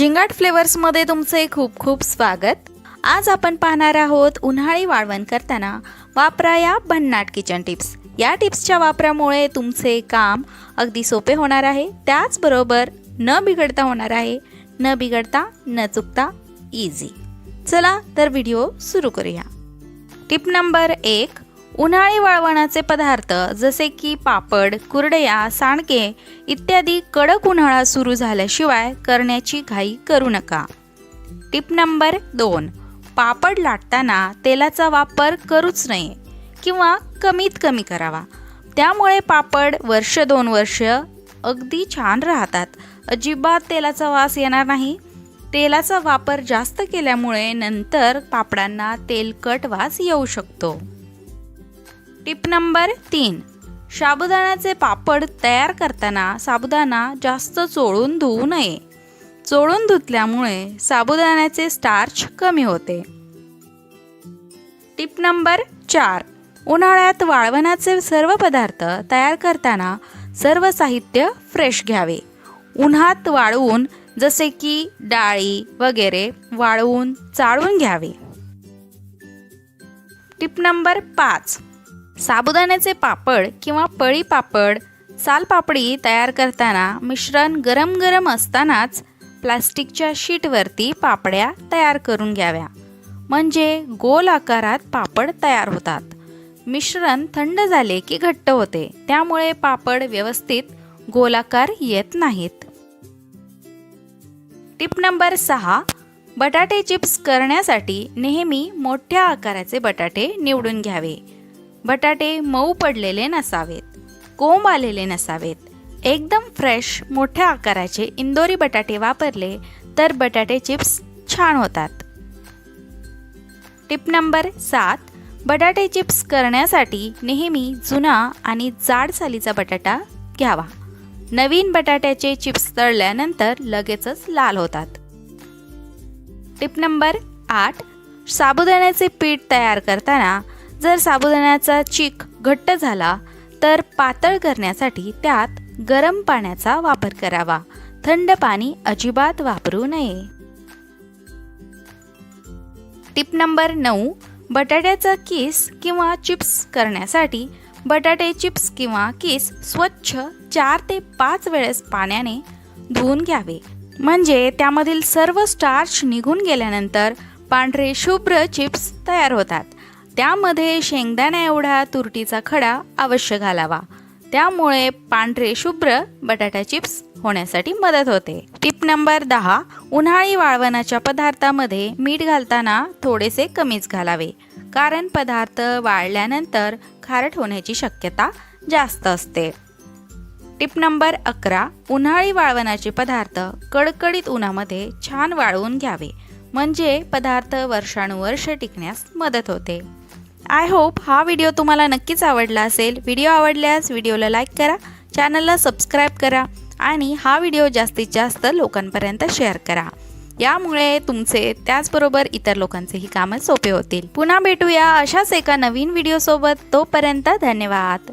झिंगाट फ्लेवर्समध्ये तुमचे खूप खूप स्वागत. आज आपण पाहणार आहोत उन्हाळी वाळवण करताना वापरा या भन्नाट किचन टिप्स. या टिप्सच्या वापरामुळे तुमचे काम अगदी सोपे होणार आहे. त्याचबरोबर न बिघडता होणार आहे. न बिघडता न चुकता इझी चला तर व्हिडिओ सुरू करूया. टिप नंबर एक उन्हाळी वाळवणाचे पदार्थ जसे की पापड कुरडया सांडके इत्यादी कडक उन्हाळा सुरू झाल्याशिवाय करण्याची घाई करू नका. टिप नंबर दोन. पापड लाटताना तेलाचा वापर करूच नये किंवा कमीत कमी करावा. त्यामुळे पापड वर्ष दोन वर्ष अगदी छान राहतात. अजिबात तेलाचा वास येणार नाही. तेलाचा वापर जास्त केल्यामुळे नंतर पापडांना तेलकट वास येऊ शकतो. टिप नंबर तीन. साबुदाण्याचे पापड तयार करताना साबुदाणा जास्त चोळून धुवू नये. चोळून धुतल्यामुळे साबुदाण्याचे स्टार्च कमी होते. टिप नंबर चार. उन्हाळ्यात वाळवणाचे सर्व पदार्थ तयार करताना सर्व साहित्य फ्रेश घ्यावे. उन्हात वाळवून जसे की डाळी वगैरे वाळवून चाळून घ्यावे. टिप नंबर पाच. साबुदाण्याचे पापड किंवा पळी पापड सालपापडी तयार करताना मिश्रण गरम गरम असतानाच प्लास्टिकच्या शीटवरती पापड्या तयार करून घ्याव्या. म्हणजे गोल आकारात पापड तयार होतात. मिश्रण थंड झाले की घट्ट होते. त्यामुळे पापड व्यवस्थित गोलाकार येत नाहीत. टिप नंबर सहा बटाटे चिप्स करण्यासाठी नेहमी मोठ्या आकाराचे बटाटे निवडून घ्यावे. बटाटे मऊ पडलेले नसावेत कोंब आलेले नसावेत. एकदम फ्रेश मोठ्या आकाराचे इंदोरी बटाटे वापरले तर बटाटे चिप्स छान होतात. टिप नंबर सात बटाटे चिप्स करण्यासाठी नेहमी जुना आणि जाड सालीचा बटाटा घ्यावा. नवीन बटाट्याचे चिप्स तळल्यानंतर लगेचच लाल होतात. टिप नंबर आठ साबुदाण्याचे पीठ तयार करताना जर साबुदाण्याचा चीक घट्ट झाला तर पातळ करण्यासाठी त्यात गरम पाण्याचा वापर करावा. थंड पाणी अजिबात वापरू नये. टिप नंबर नऊ बटाट्याचा किस किंवा चिप्स करण्यासाठी बटाटे चिप्स किंवा किस स्वच्छ चार ते पाच वेळेस पाण्याने धुवून घ्यावे. म्हणजे त्यामधील सर्व स्टार्च निघून गेल्यानंतर पांढरे शुभ्र चिप्स तयार होतात. त्यामध्ये शेंगदाण्या एवढा तुरटीचा खडा अवश्य घालावा. त्यामुळे पांढरे शुभ्र बटाटा चिप्स होण्यासाठी मदत होते. टिप नंबर दहा उन्हाळी वाळवणाच्या पदार्थामध्ये मीठ घालताना थोडेसे कमीच घालावे कारण पदार्थ वाळल्यानंतर खारट होण्याची शक्यता जास्त असते. टिप नंबर अकरा उन्हाळी वाळवणाचे पदार्थ कडकडीत उन्हामध्ये छान वाळवून घ्यावे म्हणजे पदार्थ वर्षानुवर्ष टिकण्यास मदत होते. आय होप हा व्हिडिओ तुम्हाला नक्कीच आवडला असेल. व्हिडिओ आवडल्यास व्हिडिओला लाईक करा चॅनलला सबस्क्राईब करा आणि हा व्हिडिओ जास्तीत जास्त लोकांपर्यंत शेअर करा. यामुळे तुमचे त्याचबरोबर इतर लोकांचेही कामं सोपे होतील. पुन्हा भेटूया अशाच एका नवीन व्हिडिओसोबत. तोपर्यंत धन्यवाद.